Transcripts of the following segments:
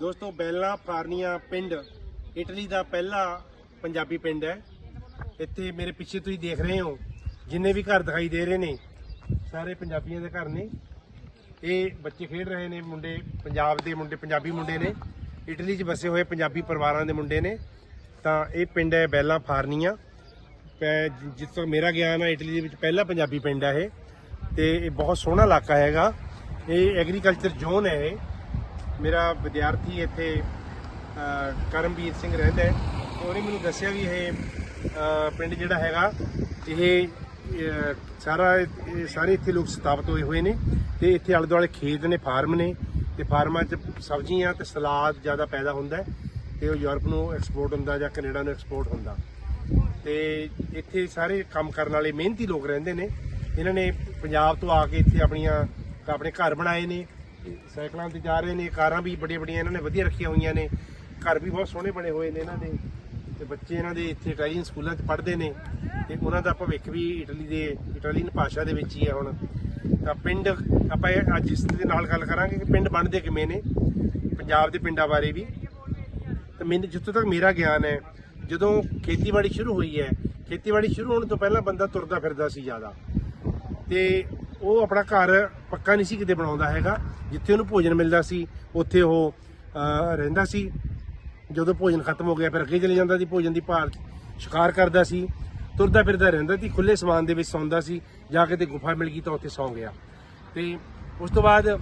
ਦੋਸਤੋ, ਬੈਲਾ ਫਾਰਨੀਆ ਪਿੰਡ, ਇਟਲੀ ਦਾ ਪਹਿਲਾ ਪੰਜਾਬੀ ਪਿੰਡ ਹੈ। ਇੱਥੇ ਮੇਰੇ ਪਿੱਛੇ ਤੁਸੀਂ ਦੇਖ ਰਹੇ ਹੋ, ਜਿੰਨੇ ਵੀ ਘਰ ਦਿਖਾਈ ਦੇ ਰਹੇ ਨੇ, ਸਾਰੇ ਪੰਜਾਬੀਆਂ ਦੇ ਘਰ ਨੇ। ਇਹ ਬੱਚੇ ਖੇਡ ਰਹੇ ਨੇ, ਮੁੰਡੇ ਪੰਜਾਬ ਦੇ ਮੁੰਡੇ, ਪੰਜਾਬੀ ਮੁੰਡੇ ਨੇ। ਇਟਲੀ 'ਚ ਵਸੇ ਹੋਏ ਪੰਜਾਬੀ ਪਰਿਵਾਰਾਂ ਦੇ ਮੁੰਡੇ ਨੇ। ਤਾਂ ਇਹ ਪਿੰਡ ਹੈ ਬੈਲਾ ਫਾਰਨੀਆ ਪੈ- ਜਿ- ਜਿੱਥੋਂ ਮੇਰਾ ਗਿਆਨ ਹੈ ਇਟਲੀ ਦੇ ਵਿੱਚ ਪਹਿਲਾ ਪੰਜਾਬੀ ਪਿੰਡ ਹੈ ਇਹ। ਤੇ ਇਹ ਬਹੁਤ ਸੋਹਣਾ ਇਲਾਕਾ ਹੈਗਾ। ਇਹ ਐਗਰੀਕਲਚਰ ਜ਼ੋਨ ਹੈ ਇਹ। ਮੇਰਾ ਵਿਦਿਆਰਥੀ ਇੱਥੇ ਕਰਮਵੀਰ ਸਿੰਘ ਰਹਿੰਦਾ ਹੈ ਉਹਨੇ ਮੈਨੂੰ ਦੱਸਿਆ ਵੀ ਇਹ ਪਿੰਡ ਜਿਹੜਾ ਹੈਗਾ, ਇਹ ਸਾਰਾ ਸਾਰੇ ਇੱਥੇ ਲੋਕ ਸਥਾਪਿਤ ਹੋਏ ਹੋਏ ਨੇ ਤੇ ਇੱਥੇ ਆਲੇ ਦੁਆਲੇ ਖੇਤ ਨੇ, ਫਾਰਮ ਨੇ ਤੇ ਫਾਰਮਾਂ 'ਚ ਸਬਜ਼ੀਆਂ ਤੇ ਸਲਾਦ ਜ਼ਿਆਦਾ ਪੈਦਾ ਹੁੰਦਾ ਹੈ ਤੇ ਉਹ ਯੂਰਪ ਨੂੰ ਐਕਸਪੋਰਟ ਹੁੰਦਾ ਜਾਂ ਕੈਨੇਡਾ ਨੂੰ ਐਕਸਪੋਰਟ ਹੁੰਦਾ। ਤੇ ਇੱਥੇ ਸਾਰੇ ਕੰਮ ਕਰਨ ਵਾਲੇ ਮਿਹਨਤੀ ਲੋਕ ਰਹਿੰਦੇ ਨੇ। ਇਹਨਾਂ ਨੇ ਪੰਜਾਬ ਤੋਂ ਆ ਕੇ ਇੱਥੇ ਆਪਣੀਆਂ, ਆਪਣੇ ਘਰ ਬਣਾਏ ਨੇ। ਸਾਈਕਲਾਂ ਤੇ ਜਾ ਰਹੇ ਨੇ, ਕਾਰਾਂ ਵੀ ਬੜੀਆਂ ਬੜੀਆਂ ਇਹਨਾਂ ਨੇ ਵਧੀਆ ਰੱਖੀਆਂ ਹੋਈਆਂ ਨੇ। ਘਰ ਵੀ ਬਹੁਤ ਸੋਹਣੇ ਬਣੇ ਹੋਏ ਨੇ ਇਹਨਾਂ ਦੇ। ਤੇ ਬੱਚੇ ਇਹਨਾਂ ਦੇ ਇੱਥੇ ਇਟਾਲੀਅਨ ਸਕੂਲਾਂ 'ਚ ਪੜ੍ਹਦੇ ਨੇ। ਤੇ ਉਹਨਾਂ ਦਾ ਭਵਿੱਖ ਵੀ ਇਟਲੀ ਦੇ ਇਟਾਲੀਅਨ ਭਾਸ਼ਾ ਦੇ ਵਿੱਚ ਹੀ ਹੈ ਹੁਣ। ਤਾਂ ਪਿੰਡ ਆਪਾਂ ਇਹ ਅੱਜ ਇਸ ਦੇ ਨਾਲ ਗੱਲ ਕਰਾਂਗੇ ਕਿ ਪਿੰਡ ਬਣਦੇ ਕਿਵੇਂ ਨੇ, ਪੰਜਾਬ ਦੇ ਪਿੰਡਾਂ ਬਾਰੇ ਵੀ। ਤੇ ਮੈਨੂੰ ਜਿੱਥੋਂ ਤੱਕ ਮੇਰਾ ਗਿਆਨ ਹੈ, ਜਦੋਂ ਖੇਤੀਬਾੜੀ ਸ਼ੁਰੂ ਹੋਈ ਹੈ, ਖੇਤੀਬਾੜੀ ਸ਼ੁਰੂ ਹੋਣ ਤੋਂ ਪਹਿਲਾਂ ਬੰਦਾ ਤੁਰਦਾ ਫਿਰਦਾ ਸੀ ਜ਼ਿਆਦਾ। ਤੇ ਉਹ ਆਪਣਾ ਘਰ ਪੱਕਾ ਨਹੀਂ ਸੀ ਕਿਤੇ ਬਣਾਉਂਦਾ ਹੈਗਾ। ਜਿੱਥੇ ਉਹਨੂੰ ਭੋਜਨ ਮਿਲਦਾ ਸੀ, ਉੱਥੇ ਉਹ ਰਹਿੰਦਾ ਸੀ। ਜਦੋਂ ਭੋਜਨ ਖਤਮ ਹੋ ਗਿਆ, ਫਿਰ ਅੱਗੇ ਚਲੇ ਜਾਂਦਾ ਸੀ, ਭੋਜਨ ਦੀ ਭਾਲ ਸ਼ਿਕਾਰ ਕਰਦਾ ਸੀ। ਤੁਰਦਾ ਫਿਰਦਾ ਰਹਿੰਦਾ ਸੀ ਖੁੱਲੇ ਸਮਾਨ ਦੇ ਵਿੱਚ ਸੌਂਦਾ ਸੀ। ਜਾ ਕੇ ਤੇ ਗੁਫਾ ਮਿਲ ਗਈ ਤਾਂ ਉੱਥੇ ਸੌਂ ਗਿਆ। ਤੇ ਉਸ ਤੋਂ ਬਾਅਦ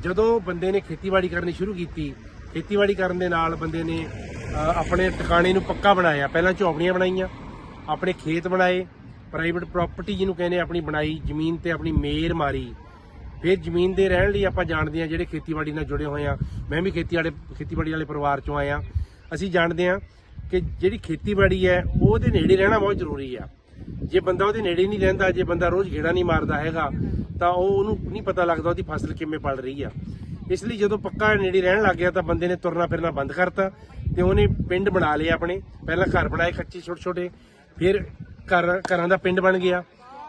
ਜਦੋਂ ਬੰਦੇ ਨੇ ਖੇਤੀਬਾੜੀ ਕਰਨੀ ਸ਼ੁਰੂ ਕੀਤੀ, ਖੇਤੀਬਾੜੀ ਕਰਨ ਦੇ ਨਾਲ ਬੰਦੇ ਨੇ ਆਪਣੇ ਟਿਕਾਣੇ ਨੂੰ ਪੱਕਾ ਬਣਾਇਆ। ਪਹਿਲਾਂ ਝੌਂਪੜੀਆਂ ਬਣਾਈਆਂ, ਆਪਣੇ ਖੇਤ ਬਣਾਏ ਪ੍ਰਾਈਵੇਟ ਪ੍ਰਾਪਰਟੀ ਜਿਹਨੂੰ ਕਹਿੰਦੇ ਆਪਣੀ ਬਣਾਈ, ਜ਼ਮੀਨ ਤੇ ਆਪਣੀ ਮੇਰ ਮਾਰੀ। ਫਿਰ ਜ਼ਮੀਨ ਦੇ ਰਹਿਣ ਲਈ ਆਪਾਂ ਜਾਣਦੇ ਹਾਂ ਜਿਹੜੇ ਖੇਤੀਬਾੜੀ ਨਾਲ ਜੁੜੇ ਹੋਏ ਆ। ਮੈਂ ਵੀ ਖੇਤੀ ਵਾਲੇ ਖੇਤੀਬਾੜੀ ਵਾਲੇ ਪਰਿਵਾਰ ਚੋਂ ਆਇਆ। ਅਸੀਂ ਜਾਣਦੇ ਹਾਂ ਕਿ ਜਿਹੜੀ ਖੇਤੀਬਾੜੀ ਹੈ, ਉਹਦੇ ਨੇੜੇ ਰਹਿਣਾ ਬਹੁਤ ਜ਼ਰੂਰੀ ਆ। ਜੇ ਬੰਦਾ ਉਹਦੇ ਨੇੜੇ ਨਹੀਂ ਰਹਿੰਦਾ, ਜੇ ਬੰਦਾ ਰੋਜ਼ ਘੇੜਾ ਨਹੀਂ ਮਾਰਦਾ ਹੈਗਾ, ਤਾਂ ਉਹ ਉਹਨੂੰ ਨਹੀਂ ਪਤਾ ਲੱਗਦਾ ਉਹਦੀ ਫਸਲ ਕਿਵੇਂ ਪਲ ਰਹੀ ਆ। ਇਸ ਲਈ ਜਦੋਂ ਪੱਕਾ ਨੇੜੇ ਰਹਿਣ ਲੱਗ ਗਿਆ, ਤਾਂ ਬੰਦੇ ਨੇ ਤੁਰਨਾ ਫਿਰਨਾ ਬੰਦ ਕਰਤਾ ਤੇ ਉਹਨੇ ਪਿੰਡ ਬਣਾ ਲਏ ਆਪਣੇ। ਪਹਿਲਾਂ ਘਰ ਬਣਾਏ ਕੱਚੇ ਛੋਟੇ ਛੋਟੇ ਫਿਰ ਘਰ, ਘਰਾਂ ਦਾ ਪਿੰਡ ਬਣ ਗਿਆ।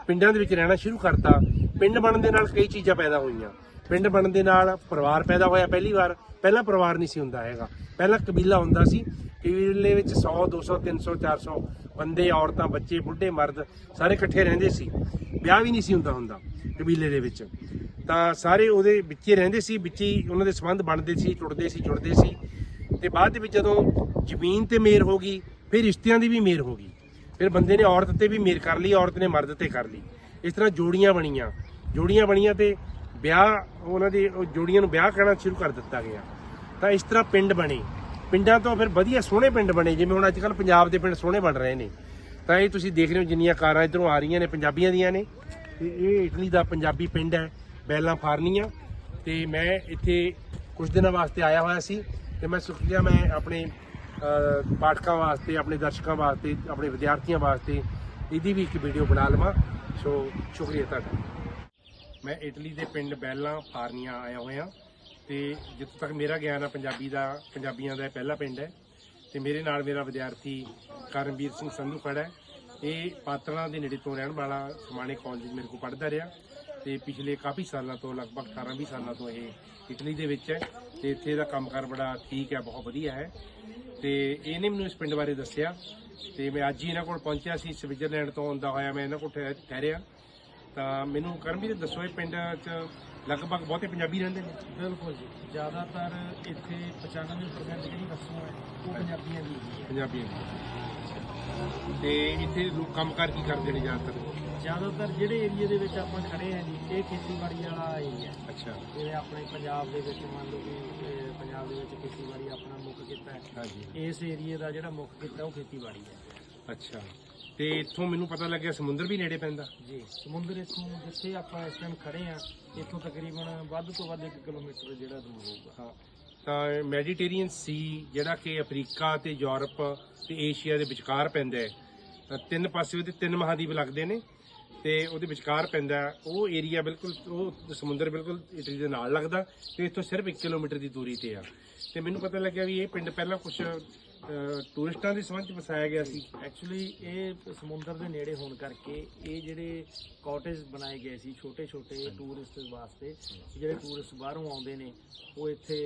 ਪਿੰਡਾਂ ਦੇ ਵਿੱਚ ਰਹਿਣਾ ਸ਼ੁਰੂ ਕਰਤਾ। ਪਿੰਡ ਬਣਨ ਦੇ ਨਾਲ ਕਈ ਚੀਜ਼ਾਂ ਪੈਦਾ ਹੋਈਆਂ। ਪਿੰਡ ਬਣਨ ਦੇ ਨਾਲ ਪਰਿਵਾਰ ਪੈਦਾ ਹੋਇਆ ਪਹਿਲੀ ਵਾਰ। ਪਹਿਲਾਂ ਪਰਿਵਾਰ ਨਹੀਂ ਸੀ ਹੁੰਦਾ ਹੈਗਾ। ਪਹਿਲਾਂ ਕਬੀਲਾ ਹੁੰਦਾ ਸੀ। ਕਬੀਲੇ ਵਿੱਚ 100 200 300 400 ਬੰਦੇ, ਔਰਤਾਂ, ਬੱਚੇ, ਬੁੱਢੇ, ਮਰਦ ਸਾਰੇ ਇਕੱਠੇ ਰਹਿੰਦੇ ਸੀ। ਵਿਆਹ ਵੀ ਨਹੀਂ ਸੀ ਹੁੰਦਾ ਹੁੰਦਾ ਕਬੀਲੇ ਦੇ ਵਿੱਚ। ਤਾਂ ਸਾਰੇ ਉਹਦੇ ਵਿੱਚ ਹੀ ਰਹਿੰਦੇ ਸੀ। ਵਿੱਚ ਹੀ ਉਹਨਾਂ ਦੇ ਸੰਬੰਧ ਬਣਦੇ ਸੀ, ਟੁੱਟਦੇ ਸੀ, ਜੁੜਦੇ ਸੀ। ਤੇ ਬਾਅਦ ਦੇ ਵਿੱਚ ਜਦੋਂ ਜ਼ਮੀਨ ਤੇ ਮੇਰ ਹੋ ਗਈ, ਫਿਰ ਰਿਸ਼ਤਿਆਂ ਦੀ ਵੀ ਮੇਰ ਹੋ ਗਈ। ਫਿਰ ਬੰਦੇ ਨੇ ਔਰਤ ਤੇ ਵੀ ਮੇਰ ਕਰ ਲਈ, ਔਰਤ ਨੇ ਮਰਦ ਤੇ ਕਰ ਲਈ। ਇਸ ਤਰ੍ਹਾਂ ਜੋੜੀਆਂ ਬਣੀਆਂ। ਜੋੜੀਆਂ ਬਣੀਆਂ ਤੇ ਵਿਆਹ, ਉਹਨਾਂ ਦੀ ਜੋੜੀਆਂ ਨੂੰ ਵਿਆਹ ਕਰਨਾ ਸ਼ੁਰੂ ਕਰ ਦਿੱਤਾ ਗਿਆ। ਤਾਂ ਇਸ ਤਰ੍ਹਾਂ ਪਿੰਡ ਬਣੇ। ਪਿੰਡਾਂ ਤੋਂ ਫਿਰ ਵਧੀਆ ਸੋਹਣੇ ਪਿੰਡ ਬਣੇ, ਜਿਵੇਂ ਹੁਣ ਅੱਜ ਕੱਲ ਪੰਜਾਬ ਦੇ ਪਿੰਡ ਸੋਹਣੇ ਬਣ ਰਹੇ ਨੇ। ਤਾਂ ਇਹ ਤੁਸੀਂ ਦੇਖ ਰਹੇ ਹੋ ਜਿੰਨੀਆਂ ਕਾਰਾਂ ਇਧਰੋਂ ਆ ਰਹੀਆਂ ਨੇ, ਪੰਜਾਬੀਆਂ ਦੀਆਂ ਨੇ। ਤੇ ਇਹ ਇਟਲੀ ਦਾ ਪੰਜਾਬੀ ਪਿੰਡ ਹੈ, ਬੈਲਾਂ ਫਾਰਨੀਆਂ। ਤੇ ਮੈਂ ਇੱਥੇ ਕੁਝ ਦਿਨਾਂ ਵਾਸਤੇ ਆਇਆ ਹੋਇਆ ਸੀ, ਤੇ ਮੈਂ ਸੁਖਿਆ ਮੈਂ ਆਪਣੇ ਪਾਠਕਾਂ ਵਾਸਤੇ, ਆਪਣੇ ਦਰਸ਼ਕਾਂ ਵਾਸਤੇ, ਆਪਣੇ ਵਿਦਿਆਰਥੀਆਂ ਵਾਸਤੇ ਇਹਦੀ ਵੀ ਇੱਕ ਵੀਡੀਓ ਬਣਾ ਲਵਾਂ। ਸੋ, ਸ਼ੁਕਰੀਆ ਤੁਹਾਡਾ। ਮੈਂ ਇਟਲੀ ਦੇ ਪਿੰਡ ਬੈਲਾਂ ਫਾਰਨੀਆ ਆਇਆ ਹੋਇਆ। ਤੇ ਜਿੱਥੋਂ ਤੱਕ ਮੇਰਾ ਗਿਆਨ ਆ, ਪੰਜਾਬੀ ਦਾ, ਪੰਜਾਬੀਆਂ ਦਾ ਇਹ ਪਹਿਲਾ ਪਿੰਡ ਹੈ। ਤੇ ਮੇਰੇ ਨਾਲ ਮੇਰਾ ਵਿਦਿਆਰਥੀ ਕਰਮਵੀਰ ਸਿੰਘ ਸੰਧੂ ਖੜਾ ਹੈ। ਇਹ ਪਾਤਰਾਂ ਦੇ ਨੇੜੇ ਤੋਂ ਰਹਿਣ ਵਾਲਾ ਸਮਾਣੇ ਕਾਲਜ ਮੇਰੇ ਕੋਲ ਪੜ੍ਹਦਾ ਰਿਹਾ। ਤੇ ਪਿਛਲੇ ਕਾਫੀ ਸਾਲਾਂ ਤੋਂ, ਲਗਭਗ 18-20 ਸਾਲਾਂ ਤੋਂ ਇਹ ਇਟਲੀ ਦੇ ਵਿੱਚ ਹੈ। ਤੇ ਇੱਥੇ ਦਾ ਕੰਮਕਾਰ ਬੜਾ ਠੀਕ ਹੈ, ਬਹੁਤ ਵਧੀਆ ਹੈ। ਤੇ ਇਹਨੇ ਮੈਨੂੰ ਇਸ ਪਿੰਡ ਬਾਰੇ ਦੱਸਿਆ। ਤੇ ਮੈਂ ਅੱਜ ਹੀ ਇਹਨਾਂ ਕੋਲ ਪਹੁੰਚਿਆ ਸੀ ਸਵਿਟਜ਼ਰਲੈਂਡ ਤੋਂ ਆਉਂਦਾ ਹੋਇਆ ਮੈਂ ਇਹਨਾਂ ਕੋਲ ਠਹਿ- ਠਹਿਰਿਆ। ਤਾਂ ਮੈਨੂੰ ਕਰਮਵੀਰ ਦੱਸੋ ਇਹ ਪਿੰਡ 'ਚ ਲਗਭਗ ਬਹੁਤੇ ਪੰਜਾਬੀ ਰਹਿੰਦੇ ਨੇ? ਬਿਲਕੁਲ ਜੀ। ਜ਼ਿਆਦਾਤਰ ਇੱਥੇ 95% ਜਿਹੜੀ ਵਸੋਂ ਹੈ ਉਹ ਪੰਜਾਬੀਆਂ ਦੀ ਹੈ। ਪੰਜਾਬੀ ਤੇ ਇੱਥੇ ਲੋਕ ਕੰਮਕਾਰ ਕੀ ਕਰਦੇ ਨੇ ਜ਼ਿਆਦਾਤਰ? ਜ਼ਿਆਦਾਤਰ ਜਿਹੜੇ ਏਰੀਏ ਦੇ ਵਿੱਚ ਆਪਾਂ ਖੜੇ ਹਾਂ ਜੀ ਇਹ ਖੇਤੀਬਾੜੀ ਵਾਲਾ ਏਰੀਆ ਹੈ। ਅੱਛਾ। ਜਿਵੇਂ ਆਪਣੇ ਪੰਜਾਬ ਦੇ ਵਿੱਚ ਮੰਨ ਲਓ ਕਿ ਪੰਜਾਬ ਦੇ ਵਿੱਚ ਖੇਤੀਬਾੜੀ ਆਪਣਾ ਮੁੱਖ ਕਿੱਤਾ ਹੈ। ਹਾਂਜੀ। ਇਸ ਏਰੀਏ ਦਾ ਜਿਹੜਾ ਮੁੱਖ ਕਿੱਤਾ ਉਹ ਖੇਤੀਬਾੜੀ ਹੈ। ਅੱਛਾ। ਤੇ ਇੱਥੋਂ ਮੈਨੂੰ ਪਤਾ ਲੱਗਿਆ ਸਮੁੰਦਰ ਵੀ ਨੇੜੇ ਪੈਂਦਾ। ਜੀ ਸਮੁੰਦਰ ਇੱਥੋਂ ਜਿੱਥੇ ਆਪਾਂ ਇਸ ਟਾਈਮ ਖੜੇ ਹਾਂ ਇੱਥੋਂ ਤਕਰੀਬਨ ਵੱਧ ਤੋਂ ਵੱਧ 1 ਕਿਲੋਮੀਟਰ ਜਿਹੜਾ ਦੂਰ ਹੋਊਗਾ। ਹਾਂ। ਤਾਂ ਮੈਡੀਟੇਰੀਅਨ ਸੀ ਜਿਹੜਾ ਕਿ ਅਫਰੀਕਾ ਤੇ ਯੂਰਪ ਤੇ ਏਸ਼ੀਆ ਦੇ ਵਿਚਕਾਰ ਪੈਂਦਾ ਹੈ। ਤਿੰਨ ਪਾਸੇ ਉਹਦੇ ਤਿੰਨ ਮਹਾਦੀਪ ਲੱਗਦੇ ਨੇ ਤੇ ਉਹਦੇ ਵਿਚਕਾਰ ਪੈਂਦਾ ਉਹ ਏਰੀਆ ਬਿਲਕੁਲ, ਉਹ ਸਮੁੰਦਰ ਬਿਲਕੁਲ ਇਟਲੀ ਦੇ ਨਾਲ ਲੱਗਦਾ ਤੇ ਇੱਥੋਂ ਸਿਰਫ 1 ਕਿਲੋਮੀਟਰ ਦੀ ਦੂਰੀ ਤੇ ਆ। ਤੇ ਮੈਨੂੰ ਪਤਾ ਲੱਗਿਆ ਵੀ ਇਹ ਪਿੰਡ ਪਹਿਲਾਂ ਕੁਝ ਟੂਰਿਸਟਾਂ ਦੇ ਸੰਬੰਧ ਚ ਵਸਾਇਆ ਗਿਆ ਸੀ। ਐਕਚੁਅਲੀ ਇਹ ਸਮੁੰਦਰ ਦੇ ਨੇੜੇ ਹੋਣ ਕਰਕੇ ਇਹ ਜਿਹੜੇ ਕਾਟੇਜ ਬਣਾਏ ਗਏ ਸੀ ਛੋਟੇ ਛੋਟੇ ਟੂਰਿਸਟ ਵਾਸਤੇ ਜਿਹੜੇ ਟੂਰਿਸਟ ਬਾਹਰੋਂ ਆਉਂਦੇ ਨੇ ਉਹ ਇੱਥੇ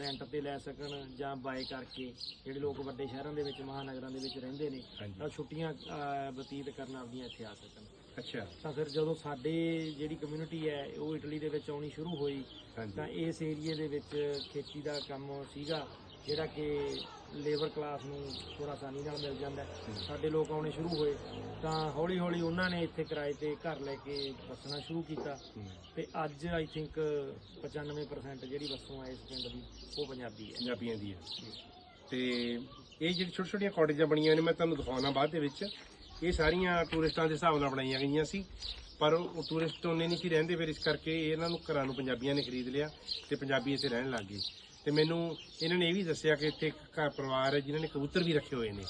ਰੈਂਟ ਤੇ ਲੈ ਸਕਣ ਜਾਂ ਬਾਏ ਕਰਕੇ ਜਿਹੜੇ ਲੋਕ ਵੱਡੇ ਸ਼ਹਿਰਾਂ ਦੇ ਵਿੱਚ ਮਹਾਨਗਰਾਂ ਦੇ ਵਿੱਚ ਰਹਿੰਦੇ ਨੇ। ਤਾਂ ਛੁੱਟੀਆਂ ਬਤੀਤ ਕਰਨ ਆਪਦੀਆਂ ਇੱਥੇ ਆ ਸਕਣ। ਅੱਛਾ। ਤਾਂ ਫਿਰ ਜਦੋਂ ਸਾਡੇ ਜਿਹੜੀ ਕਮਿਊਨਿਟੀ ਹੈ ਉਹ ਇਟਲੀ ਦੇ ਵਿੱਚ ਆਉਣੀ ਸ਼ੁਰੂ ਹੋਈ ਤਾਂ ਇਸ ਏਰੀਏ ਦੇ ਵਿੱਚ ਖੇਤੀ ਦਾ ਕੰਮ ਸੀਗਾ। ਜਿਹੜਾ ਕਿ ਲੇਬਰ ਕਲਾਸ ਨੂੰ ਥੋੜਾ ਆਸਾਨੀ ਨਾਲ ਮਿਲ ਜਾਂਦਾ ਹੈ। ਸਾਡੇ ਲੋਕ ਆਉਣੇ ਸ਼ੁਰੂ ਹੋਏ ਤਾਂ ਹੌਲੀ ਹੌਲੀ ਉਹਨਾਂ ਨੇ ਇੱਥੇ ਕਿਰਾਏ ਤੇ ਘਰ ਲੈ ਕੇ ਵਸਣਾ ਸ਼ੁਰੂ ਕੀਤਾ। ਤੇ ਅੱਜ ਆਈ ਥਿੰਕ 95% ਜਿਹੜੀ ਵਸੋਂ ਹੈ ਇਸ ਪਿੰਡ ਦੀ ਉਹ ਪੰਜਾਬੀ ਹੈ। ਪੰਜਾਬੀਆਂ ਦੀ ਹੈ। ਤੇ ਇਹ ਜਿਹੜੀ ਛੋਟੀਆਂ ਛੋਟੀਆਂ ਕਾਟੇਜਾਂ ਬਣੀਆਂ ਨੇ ਮੈਂ ਤੁਹਾਨੂੰ ਦਿਖਾਉਣਾ ਬਾਅਦ ਦੇ ਵਿੱਚ। ਇਹ ਸਾਰੀਆਂ ਟੂਰਿਸਟਾਂ ਦੇ ਹਿਸਾਬ ਨਾਲ ਬਣਾਈਆਂ ਗਈਆਂ ਸੀ। ਪਰ ਉਹ ਟੂਰਿਸਟ ਉਹਨੇ ਨਹੀਂ ਸੀ ਰਹਿੰਦੇ ਫਿਰ ਇਸ ਕਰਕੇ ਇਹਨਾਂ ਨੂੰ ਘਰਾਂ ਨੂੰ ਪੰਜਾਬੀਆਂ ਨੇ ਖਰੀਦ ਲਿਆ ਤੇ ਪੰਜਾਬੀ ਇੱਥੇ ਰਹਿਣ ਲੱਗ ਗਏ। ਤੇ ਮੈਨੂੰ ਇਹਨਾਂ ਨੇ ਇਹ ਵੀ ਦੱਸਿਆ ਕਿ ਇੱਥੇ ਇੱਕ ਘਰ ਪਰਿਵਾਰ ਹੈ ਜਿਨ੍ਹਾਂ ਨੇ ਕਬੂਤਰ ਵੀ ਰੱਖੇ ਹੋਏ ਨੇ।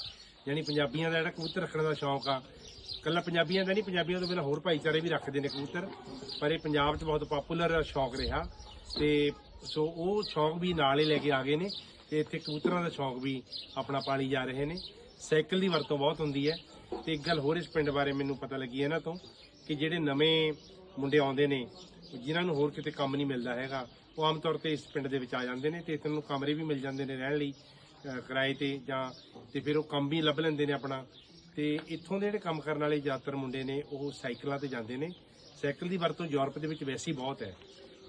ਯਾਨੀ ਪੰਜਾਬੀਆਂ ਦਾ ਜਿਹੜਾ ਕਬੂਤਰ ਰੱਖਣ ਦਾ ਸ਼ੌਂਕ ਆ, ਕੱਲਾ ਪੰਜਾਬੀਆਂ ਦਾ ਨਹੀਂ, ਪੰਜਾਬੀਆਂ ਤੋਂ ਬਿਨਾਂ ਹੋਰ ਭਾਈਚਾਰੇ ਵੀ ਰੱਖਦੇ ਨੇ ਕਬੂਤਰ, ਪਰ ਇਹ ਪੰਜਾਬ 'ਚ ਬਹੁਤ ਪਪੂਲਰ ਸ਼ੌਂਕ ਰਿਹਾ। ਤੇ ਸੋ ਉਹ ਸ਼ੌਂਕ ਵੀ ਨਾਲ ਹੀ ਲੈ ਕੇ ਆ ਗਏ ਨੇ ਤੇ ਇੱਥੇ ਕਬੂਤਰਾਂ ਦਾ ਸ਼ੌਂਕ ਵੀ ਆਪਣਾ ਪਾਲੀ ਜਾ ਰਹੇ ਨੇ। ਸਾਈਕਲ ਦੀ ਵਰਤੋਂ ਬਹੁਤ ਹੁੰਦੀ ਹੈ। ਤੇ ਇੱਕ ਗੱਲ ਹੋਰ ਇਸ ਪਿੰਡ ਬਾਰੇ ਮੈਨੂੰ ਪਤਾ ਲੱਗੀ ਇਹਨਾਂ ਤੋਂ ਕਿ ਜਿਹੜੇ ਨਵੇਂ ਮੁੰਡੇ ਆਉਂਦੇ ਨੇ, ਜਿਨ੍ਹਾਂ ਨੂੰ ਹੋਰ ਕਿਤੇ ਕੰਮ ਨਹੀਂ ਮਿਲਦਾ ਹੈਗਾ ਉਹ ਆਮ ਤੌਰ ਤੇ ਇਸ ਪਿੰਡ ਦੇ ਵਿੱਚ ਆ ਜਾਂਦੇ ਨੇ ਤੇ ਇੱਥੇ ਨੂੰ ਕਮਰੇ ਵੀ ਮਿਲ ਜਾਂਦੇ ਨੇ ਰਹਿਣ ਲਈ ਕਿਰਾਏ ਤੇ ਜਾਂ, ਤੇ ਫਿਰ ਉਹ ਕੰਮ ਵੀ ਲੱਭ ਲੈਂਦੇ ਨੇ ਆਪਣਾ। ਤੇ ਇੱਥੋਂ ਦੇ ਜਿਹੜੇ ਕੰਮ ਕਰਨ ਵਾਲੇ ਜ਼ਿਆਦਾਤਰ ਮੁੰਡੇ ਨੇ, ਉਹ ਸਾਈਕਲਾਂ ਤੇ ਜਾਂਦੇ ਨੇ। ਸਾਈਕਲ ਦੀ ਵਰਤੋਂ ਯੂਰਪ ਦੇ ਵਿੱਚ ਵੈਸੇ ਬਹੁਤ ਹੈ।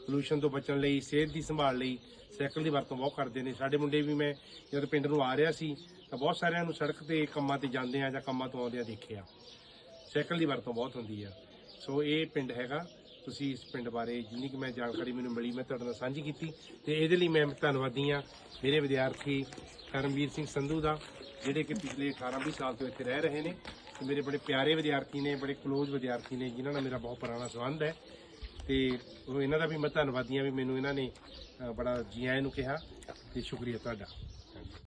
ਪੋਲੂਸ਼ਨ ਤੋਂ ਬਚਣ ਲਈ, ਸਿਹਤ ਦੀ ਸੰਭਾਲ ਲਈ ਸਾਈਕਲ ਦੀ ਵਰਤੋਂ ਬਹੁਤ ਕਰਦੇ ਨੇ। ਸਾਡੇ ਮੁੰਡੇ ਵੀ ਮੈਂ ਜਦ ਪਿੰਡ ਨੂੰ ਆ ਰਿਹਾ ਸੀ, ਤਾਂ ਬਹੁਤ ਸਾਰਿਆਂ ਨੂੰ ਸੜਕ ਤੇ ਕੰਮਾਂ ਤੇ ਜਾਂਦੇ ਆ ਜਾਂ ਕੰਮਾਂ ਤੋਂ ਆਉਂਦੇ ਆ ਦੇਖਿਆ। ਸਾਈਕਲ ਦੀ ਵਰਤੋਂ ਬਹੁਤ ਹੁੰਦੀ ਆ। ਸੋ ਇਹ ਪਿੰਡ ਹੈਗਾ। ਤੁਸੀਂ ਇਸ ਪਿੰਡ ਬਾਰੇ ਜਿੰਨੀ ਕਿ ਮੈਂ ਜਾਣਕਾਰੀ ਮੈਨੂੰ ਮਿਲੀ, ਮੈਂ ਤੁਹਾਡੇ ਨਾਲ ਸਾਂਝੀ ਕੀਤੀ ਤੇ ਇਹਦੇ ਲਈ ਮੈਂ ਧੰਨਵਾਦੀ ਆ ਮੇਰੇ ਵਿਦਿਆਰਥੀ ਕਰਮਵੀਰ ਸਿੰਘ ਸੰਧੂ ਦਾ, ਜਿਹੜੇ ਕਿ ਪਿਛਲੇ 18-20 ਸਾਲ ਤੋਂ ਇੱਥੇ ਰਹਿ ਰਹੇ ਨੇ ਤੇ ਮੇਰੇ ਬੜੇ ਪਿਆਰੇ ਵਿਦਿਆਰਥੀ ਨੇ, ਬੜੇ ਕਲੋਜ਼ ਵਿਦਿਆਰਥੀ ਨੇ, ਜਿਨ੍ਹਾਂ ਨਾਲ ਮੇਰਾ ਬਹੁਤ ਪੁਰਾਣਾ ਸੰਬੰਧ ਹੈ ਤੇ ਉਹ ਇਹਨਾਂ ਦਾ ਵੀ ਮੈਂ ਧੰਨਵਾਦੀ ਆ ਵੀ ਮੈਨੂੰ ਇਹਨਾਂ ਨੇ ਬੜਾ ਜੀ ਆਇਆਂ ਨੂੰ ਕਿਹਾ ਤੇ ਸ਼ੁਕਰੀਆ ਤੁਹਾਡਾ।